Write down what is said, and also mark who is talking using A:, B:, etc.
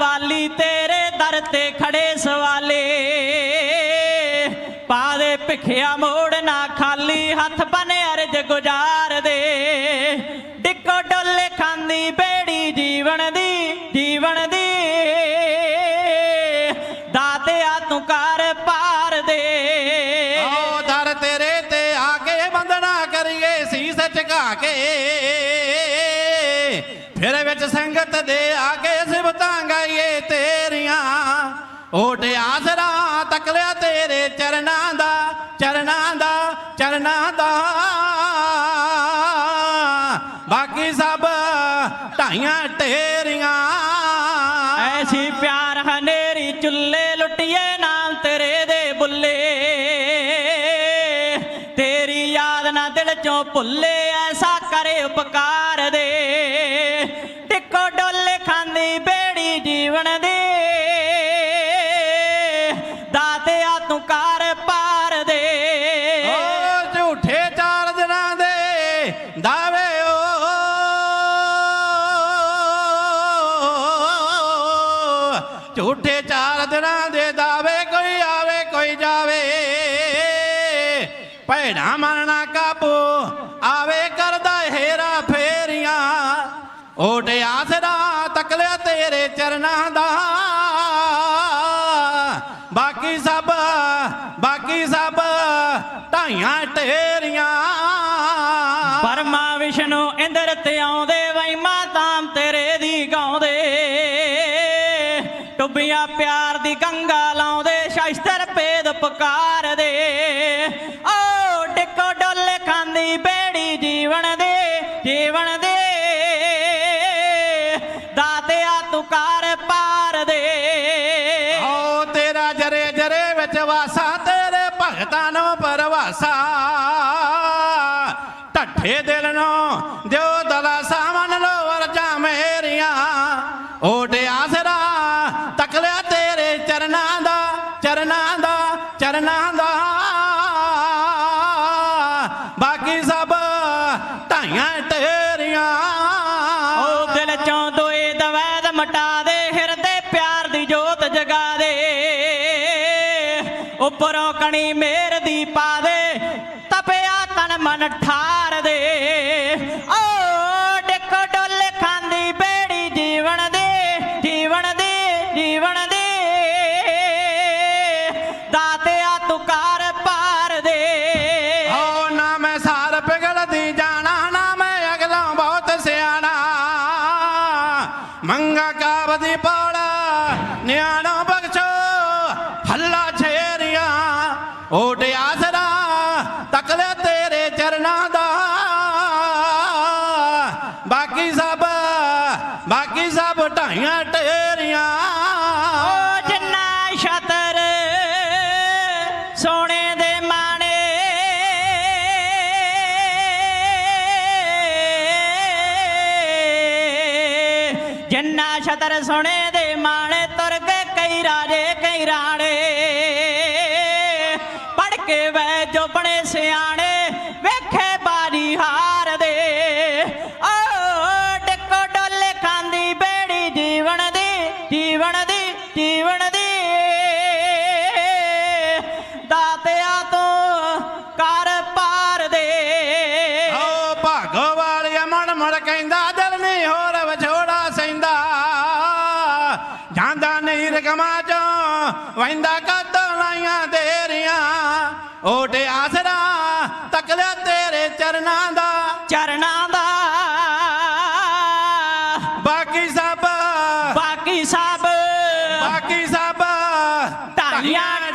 A: ਵਾਲੀ ਤੇਰੇ ਦਰ ਤੇ ਖੜੇ ਸਵਾਲੇ। ਪਾ ਦੇ ਭਿਖਿਆ ਮੋੜ ਨਾ ਖਾਲੀ, ਹੱਥ ਬਨ ਅਰਜ ਗੁਜ਼ਾਰ ਦੇ। ਡਿੱਕੋ ਡੋਲੇ ਖਾਂਦੀ, ਬੇੜੀ ਜੀਵਨ ਦੀ ਜੀਵਨ ਦੀ। ਦਾਤਿਆ ਤੂੰ ਕਰ ਪਾਰ ਦੇ।
B: ਆਓ ਦਰ ਤੇਰੇ ਤੇ ਆ ਕੇ ਬੰਦਨਾ ਕਰੀਏ, ਸੀਸ ਝੁਕਾ ਕੇ। ਫਿਰ ਵਿੱਚ ਸੰਗਤ ਦੇ ਆ ਕੇ ਸਿਬਤਾਂ ਗਾਈਏ ਤੇਰੀਆਂ। ਓਟ ਆਸਰਾ ਤੱਕ ਲਿਆ ਤੇਰੇ ਚਰਨਾਂ ਦਾ ਚਰਨਾਂ ਦਾ ਚਰਨਾਂ ਦਾ। ਬਾਕੀ ਸਭ ਢਾਈਆਂ ਢੇਰੀਆਂ
A: ਐਸੀ ਪਿਆਰ ਹਨੇਰੀ ਚੁੱਲੇ ਲੁੱਟੀਏ ਨਾਮ ਤੇਰੇ ਦੇ ਬੁੱਲੇ। ਤੇਰੀ ਯਾਦ ਨਾ ਦਿਲ ਚੋਂ ਭੁੱਲੇ, ਐਸਾ ਕਰੇ ਉਪਕਾਰ ਦੇ। ਜੀਵਨ ਦੇ। ਦਾਤਿਆ ਤੂੰ ਕਰ ਪਾਰ ਦੇ।
B: ਓ ਝੂਠੇ ਚਾਰ ਦਿਨਾਂ ਦੇ ਦਾਵੇ ਓ। ਝੂਠੇ ਚਾਰ ਦਿਨਾਂ ਦੇ ਦਾਵੇ ਕੋਈ ਆਵੇ, ਕੋਈ ਜਾਵੇ। ਭੈਣਾ ਮਰਨਾ ਕਾਬੂ ਆਵੇ ਕਰਦਾ ਹੇਰਾ ਫੇਰੀਆਂ। ਓਟ ਆਸਰਾ ਤੱਕ ਲਿਆ ਤੇਰੇ ਚਰਨਾਂ ਦਾ। ਬਾਕੀ ਸਭ ਬਾਕੀ ਸਭ ਢਾਈਆਂ ਢੇਰੀਆਂ।
A: ਪਰਮਾ ਵਿਸ਼ਨੂੰ ਇੰਦਰ ਤੇ ਆਉਂਦੇ ਵੈਮਾ ਤਾਮ ਤੇਰੇ ਦੀ ਗਾਉਂਦੇ। ਟੁੱਬੀਆਂ ਪਿਆਰ ਦੀ ਗੰਗਾ ਲਾਉਂਦੇ ਸ਼ਸਤਰ ਭੇਦ ਪੁਕਾਰਦੇ। ਓ ਟਿੱਕੋ ਡੋਲੇ ਖਾਂਦੀ, ਬੇੜੀ ਜੀਵਨ ਦੇ ਜੀਵਨ ਦੇ ਦਾਤਿਆ ਪਾਰ ਦੇ।
B: ਓ ਤੇਰਾ ਜਰੇ ਜਰੇ ਵਿੱਚ ਵਾਸਾ, ਤੇਰੇ ਭਗਤਾਂ ਨੂੰ ਪਰਵਾਸਾ। ਢੱਠੇ ਦਿਲ ਨੂੰ ਦਿਓ ਦਲਾਸਾ ਮਨ ਲੋ ਵਰਜਾ ਮੇਰੀਆਂ। ਓਟ ਆਸਰਾ ਤੱਕ ਲਿਆ ਤੇਰੇ ਚਰਨਾਂ ਦਾ ਚਰਨਾਂ ਦਾ ਚਰਨਾਂ ਦਾ।
A: ਮਟਾ ਦੇ ਹਿਰਦੇ ਪਿਆਰ ਦੀ ਜੋਤ ਜਗਾ ਦੇ ਉੱਪਰੋਂ ਕਣੀ ਮੇਰ ਦੀ ਪਾ ਦੇ ਤਪਿਆ ਤਨ ਮਨ ਠਾਰ ਦੇ ਓ
B: ਓਟ ਆਸਰਾ ਤੱਕ ਲੈ ਤੇਰੇ ਚਰਨਾਂ ਦਾ। ਬਾਕੀ ਸਭ ਬਾਕੀ ਸਭ ਢਾਈਆਂ ਟੇਰੀਆਂ
A: ਓ ਜਿੰਨਾ ਛਤਰ ਸੋਨੇ ਦੇ ਮਾਣੇ। ਜਿੰਨਾ ਛਤਰ ਸੋਨੇ ਦੇ ਮਾਣੇ, ਤੁਰ ਕੇ ਕਈ ਰਾਜੇ, ਕਈ ਰਾਣੇ। ਕੇ ਵੈ ਜੋ ਬਣੇ ਸਿਆਣੇ, ਵੇਖੇ ਬਾਜੀ ਹਾਰ ਦੇ। ਓ ਡਿੱਕੋ ਡੋਲੇ ਖਾਂਦੀ, ਬੇੜੀ ਜੀਵਨ ਦੀ ਜੀਵਨ ਦੀ ਜੀਵਨ ਦੀ। ਦਾਤਿਆ ਤੂੰ ਕਰ ਪਾਰ ਦੇ।
B: ਓ ਭਾਗੋ ਵਾਲਿਆ ਮਨ ਮੜ ਕਹਿੰਦਾ, ਦਿਲ ਨਹੀਂ ਹੋਰ ਵਿਛੋੜਾ ਸੈਂਦਾ ਜਾਂਦਾ ਨਹੀਂ ਰਕਮਾ ਚੋਂ ਵੈਂਦਾ ਕਦੋਂ ਲਾਈਆਂ ਤੇਰੀਆਂ ਓਟ ਆਸਰਾ ਤੱਕ ਲਿਆ ਤੇਰੇ ਚਰਨਾਂ ਦਾ।
A: ਚਰਨਾਂ ਦਾ।
B: ਬਾਕੀ ਸਭ
A: ਬਾਕੀ ਸਭ
B: ਬਾਕੀ ਸਭ
A: ਢਾਈਆਂ